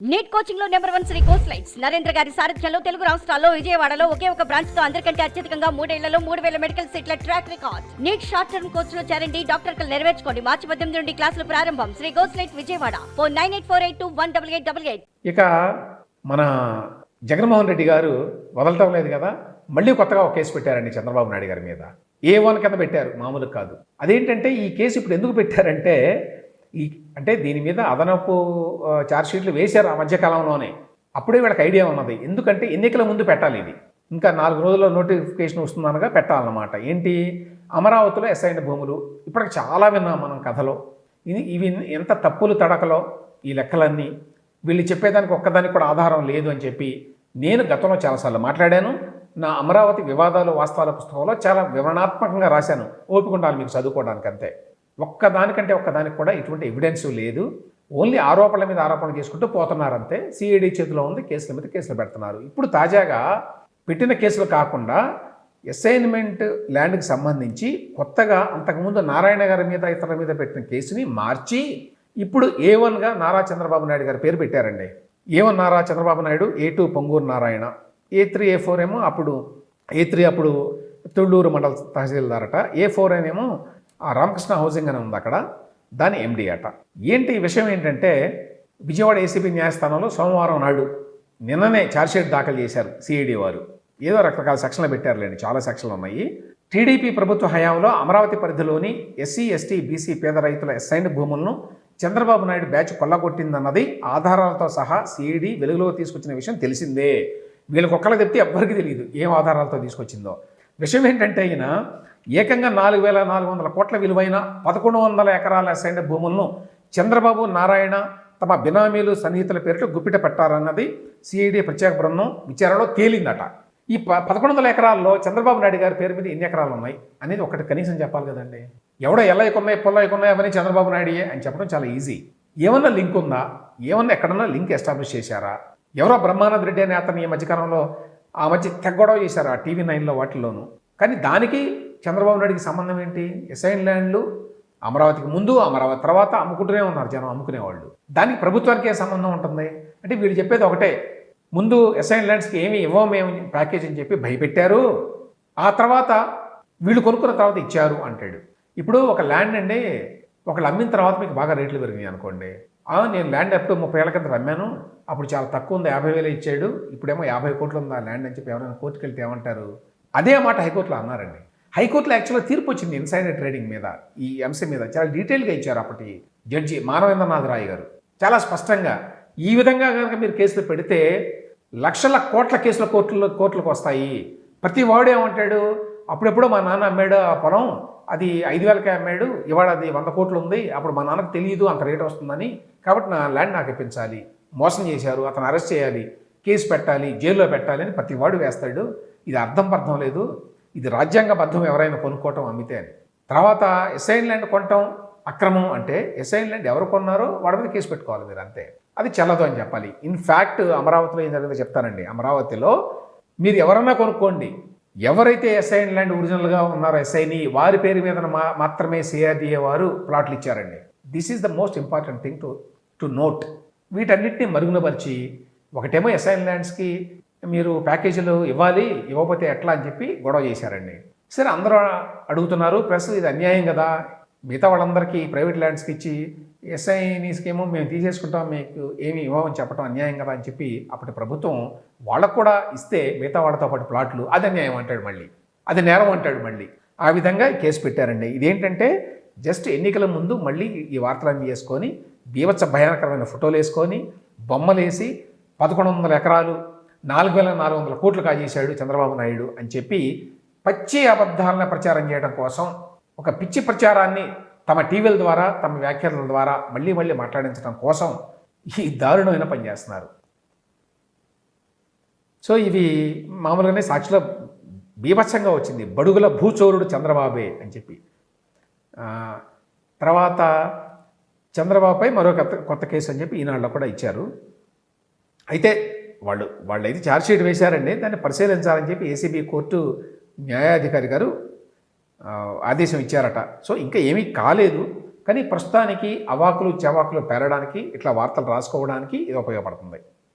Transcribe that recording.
Neat కోచింగ్లో number one Sri course lights Narendra గారి సారథ్యంలో తెలుగు రాష్ట్రాల్లో విజయవాడలో ఒకే ఒక బ్రాంచ్తో అందరికంటే అత్యధికంగా మూడేళ్ళలో మూడు వేల మెడికల్ సీట్ల track record NEET short term కోర్స్లో చేరండి డాక్టర్ కలు నెరవేర్చుకోండి. మార్చి పద్దెనిమిది నుండి క్లాసులు ప్రారంభం. Sri course light Vijayawada. Four nine eight four eight two one double eight double eight. ఇక మన జగన్మోహన్ రెడ్డి గారు వదలటం లేదు కదా మళ్ళీ కొత్తగా ఒక కేసు పెట్టారండి చంద్రబాబు నాయుడు గారి మీద. ఏ వన్ కింద పెట్టారు? మామూలు కాదు. అదేంటంటే ఈ కేసు ఇప్పుడు ఎందుకు పెట్టారంటే ఈ అంటే దీని మీద అదనపు ఆ, ఛార్జ్షీట్లు వేశారు ఆ మధ్యకాలంలోనే అప్పుడే వీళ్ళకి ఐడియా ఉన్నది. ఎందుకంటే ఎన్నికల ముందు పెట్టాలి ఇది. ఇంకా నాలుగు రోజుల్లో నోటిఫికేషన్ వస్తుందనగా పెట్టాలన్నమాట. ఏంటి? అమరావతిలో ఎస్ఐన భూములు. ఇప్పటికి చాలా విన్నాం మనం కథలో. ఇది ఇవి ఎంత తప్పులు తడకలో ఈ లెక్కలన్నీ. వీళ్ళు చెప్పేదానికి ఒక్కదానికి కూడా ఆధారం లేదు అని చెప్పి నేను గతంలో చాలాసార్లు మాట్లాడాను. నా అమరావతి వివాదాలు వాస్తవాల పుస్తకంలో చాలా వివరణాత్మకంగా రాశాను. ఓపిక ఉండాలి మీకు చదువుకోవడానికి అంతే ఒక్కదానికంటే ఒక్కదానికి కూడా ఎటువంటి ఎవిడెన్స్ లేదు. ఓన్లీ ఆరోపణల మీద ఆరోపణలు చేసుకుంటూ పోతున్నారంతే. సిఐడి చేతిలో ఉంది కేసుల మీద కేసులు పెడుతున్నారు. ఇప్పుడు తాజాగా పెట్టిన కేసులు కాకుండా అసైన్మెంట్ ల్యాండ్కి సంబంధించి కొత్తగా అంతకుముందు నారాయణ గారి మీద ఇతరుల మీద పెట్టిన కేసుని మార్చి ఇప్పుడు ఏ వన్గా నారా చంద్రబాబు నాయుడు గారి పేరు పెట్టారండి. A one Nara Chandrababu Naidu A two Ponguru Narayana A three A four ఏమో అప్పుడు ఏ త్రీ అప్పుడు తుళ్ళూరు మండల తహసీల్దారట ఏ ఫోర్ ఏమో ఆ రామకృష్ణ హౌసింగ్ అని ఉంది అక్కడ. దాని ఎండి అట. ఏంటి ఈ విషయం ఏంటంటే విజయవాడ ఏసీబీ న్యాయస్థానంలో సోమవారం నాడు నిన్ననే ఛార్జ్షీట్ దాఖలు చేశారు సిఐడి వారు. ఏదో రకరకాల సెక్షన్లు పెట్టారులేండి చాలా సెక్షన్లు ఉన్నాయి. టీడీపీ ప్రభుత్వ హయాంలో అమరావతి పరిధిలోని ఎస్సీ ఎస్టీ బీసీ పేద రైతుల ఎస్ఐన్ భూములను చంద్రబాబు నాయుడు బ్యాచ్ కొల్లగొట్టిందన్నది ఆధారాలతో సహా సిఐడి వెలుగులో తీసుకొచ్చిన విషయం తెలిసిందే. వీళ్ళకి ఒక్కళ్ళకి చెప్తే ఎవ్వరికి తెలియదు ఏం ఆధారాలతో తీసుకొచ్చిందో. విషయం ఏంటంటే ఈయన ఏకంగా నాలుగు వేల నాలుగు వందల కోట్ల విలువైన పదకొండు వందల ఎకరాల అసైన్ భూములను చంద్రబాబు నారాయణ తమ బినామీలు సన్నిహితుల పేరిట గుప్పిట పెట్టారన్నది సిఐడి ప్రత్యేక బృందం విచారణలో తేలిందట. ఈ ప పదకొండు వందల ఎకరాల్లో చంద్రబాబు నాయుడు గారి పేరు మీద ఎన్ని ఎకరాలు ఉన్నాయి? అనేది ఒకటి కనీసం చెప్పాలి కదండి. ఎవడో ఎల్లయ్యకు ఉన్నాయి పొల్లయ్యకు ఉన్నాయి అవన్నీ చంద్రబాబు నాయుడియే అని చెప్పడం చాలా ఈజీ. ఏమన్నా లింక్ ఉందా? ఏమన్నా ఎక్కడన్నా లింక్ ఎస్టాబ్లిష్ చేశారా? ఎవరో బ్రహ్మానంద రెడ్డి అనే అతను ఈ మధ్యకాలంలో ఆ మధ్య తెగ్గొడవ చేశారు ఆ టీవీ నైన్లో వాటిల్లోనూ. కానీ దానికి చంద్రబాబు నాయుడికి సంబంధం ఏంటి? ఎసైన్ ల్యాండ్లు అమరావతికి ముందు అమరావతి తర్వాత అమ్ముకుంటూనే ఉన్నారు జనం అమ్ముకునేవాళ్ళు. దానికి ప్రభుత్వానికి ఏ సంబంధం ఉంటుంది? అంటే వీళ్ళు చెప్పేది ఒకటే ముందు ఎస్ఐన్ ల్యాండ్స్కి ఏమి ఇవ్వము మేము ప్యాకేజ్ అని చెప్పి భయపెట్టారు. ఆ తర్వాత వీళ్ళు కొనుక్కున్న తర్వాత ఇచ్చారు అంటాడు. ఇప్పుడు ఒక ల్యాండ్ అండి ఒకళ్ళు అమ్మిన తర్వాత మీకు బాగా రేట్లు పెరిగినాయి అనుకోండి. నేను ల్యాండ్ ఎప్పుడు ముప్పై ఏళ్ళ కింద అమ్మాను అప్పుడు చాలా తక్కువ ఉంది యాభై వేలు ఇచ్చాడు. ఇప్పుడేమో యాభై కోట్లు ఉంది ఆ ల్యాండ్ అని చెప్పి ఎవరైనా కోర్టుకు వెళ్తే ఏమంటారు? అదే మాట హైకోర్టులో అన్నారండి. హైకోర్టులో యాక్చువల్గా తీర్పు వచ్చింది ఇన్సైడర్ ట్రేడింగ్ మీద. ఈ అంశం మీద చాలా డీటెయిల్గా ఇచ్చారు అప్పటి జడ్జి మానవేంద్రనాథ్ రాయ్ గారు. చాలా స్పష్టంగా ఈ విధంగా కనుక మీరు కేసులు పెడితే లక్షల కోట్ల కేసుల కోర్టులో కోర్టులకు వస్తాయి. ప్రతి వాడు ఏమంటాడు? అప్పుడెప్పుడో మా నాన్న అమ్మాడు ఆ పొలం అది ఐదు వేలకే అమ్మాడు ఇవాళ అది వంద కోట్లు ఉంది అప్పుడు మా నాన్నకు తెలియదు అంత రేట్ వస్తుందని. కాబట్టి నా ల్యాండ్ నాకు ఇప్పించాలి. మోసం చేశారు అతను అరెస్ట్ చేయాలి కేసు పెట్టాలి జైల్లో పెట్టాలి అని ప్రతి వాడు వేస్తాడు. ఇది అర్థం పర్థం లేదు. ఇది రాజ్యాంగబద్ధం ఎవరైనా కొనుక్కోవటం అమ్మితే అని. తర్వాత ఎస్ఐన్ ల్యాండ్ కొనటం అక్రమం అంటే ఎస్ఐన్ ల్యాండ్ ఎవరు కొన్నారో వాడి మీద కేసు పెట్టుకోవాలి మీరు అంతే. అది చెల్లదు అని చెప్పాలి. ఇన్ఫ్యాక్ట్ అమరావతిలో ఏం జరిగిందో చెప్తానండి. అమరావతిలో మీరు ఎవరన్నా కొనుక్కోండి. ఎవరైతే ఎస్ఐన్ ల్యాండ్ ఒరిజినల్గా ఉన్నారో ఎస్ఐని వారి పేరు మీద మా- మాత్రమే సిఆర్డిఏ వారు ప్లాట్లు ఇచ్చారండి. This is the most important thing to to note. వీటన్నిటిని మరుగునపరిచి ఒకటేమో ఎస్ఐన్ ల్యాండ్స్కి మీరు ప్యాకేజీలు ఇవ్వాలి ఇవ్వకపోతే ఎట్లా అని చెప్పి గొడవ చేశారండి. సరే అందరూ అడుగుతున్నారు ప్లస్ ఇది అన్యాయం కదా. మిగతా వాళ్ళందరికీ ప్రైవేట్ ల్యాండ్స్కి ఇచ్చి ఎస్ఐని ఏమో మేము తీసేసుకుంటాం మీకు ఏమి ఇవ్వమని చెప్పడం అన్యాయం కదా అని చెప్పి అప్పటి ప్రభుత్వం వాళ్ళకు కూడా ఇస్తే మిగతా వాళ్ళతో పాటు ప్లాట్లు అది అన్యాయం అంటాడు మళ్ళీ. అది నేరం అంటాడు మళ్ళీ. ఆ విధంగా కేసు పెట్టారండి. ఇదేంటంటే జస్ట్ ఎన్నికల ముందు మళ్ళీ ఈ వార్తలన్నీ చేసుకొని బీభత్స భయానకరమైన ఫోటోలు వేసుకొని బొమ్మలు వేసి పదకొండు వందల ఎకరాలు నాలుగు వేల నాలుగు వందల కోట్లు కాజేశాడు చంద్రబాబు నాయుడు అని చెప్పి పచ్చి అబద్ధాలను ప్రచారం చేయడం కోసం ఒక పిచ్చి ప్రచారాన్ని తమ టీవీల ద్వారా తమ వ్యాఖ్యల ద్వారా మళ్ళీ మళ్ళీ మాట్లాడించడం కోసం ఈ దారుణమైన పని చేస్తున్నారు. సో ఇవి మామూలుగానే సాక్షిలో బీభత్సంగా వచ్చింది. బడుగుల భూచోరుడు చంద్రబాబే అని చెప్పి. తర్వాత చంద్రబాబుపై మరో కొత్త కొత్త కేసు అని చెప్పి ఈనాడులో కూడా ఇచ్చారు. అయితే వాళ్ళు వాళ్ళు అయితే ఛార్జ్షీట్ వేశారండి. దాన్ని పరిశీలించాలని చెప్పి ఏసీబీ కోర్టు న్యాయాధికారి గారు ఆదేశం ఇచ్చారట. సో ఇంకా ఏమీ కాలేదు. కానీ ప్రస్తుతానికి అవాకులు చవాకులు పేరడానికి ఇట్లా వార్తలు రాసుకోవడానికి ఇది ఉపయోగపడుతుంది.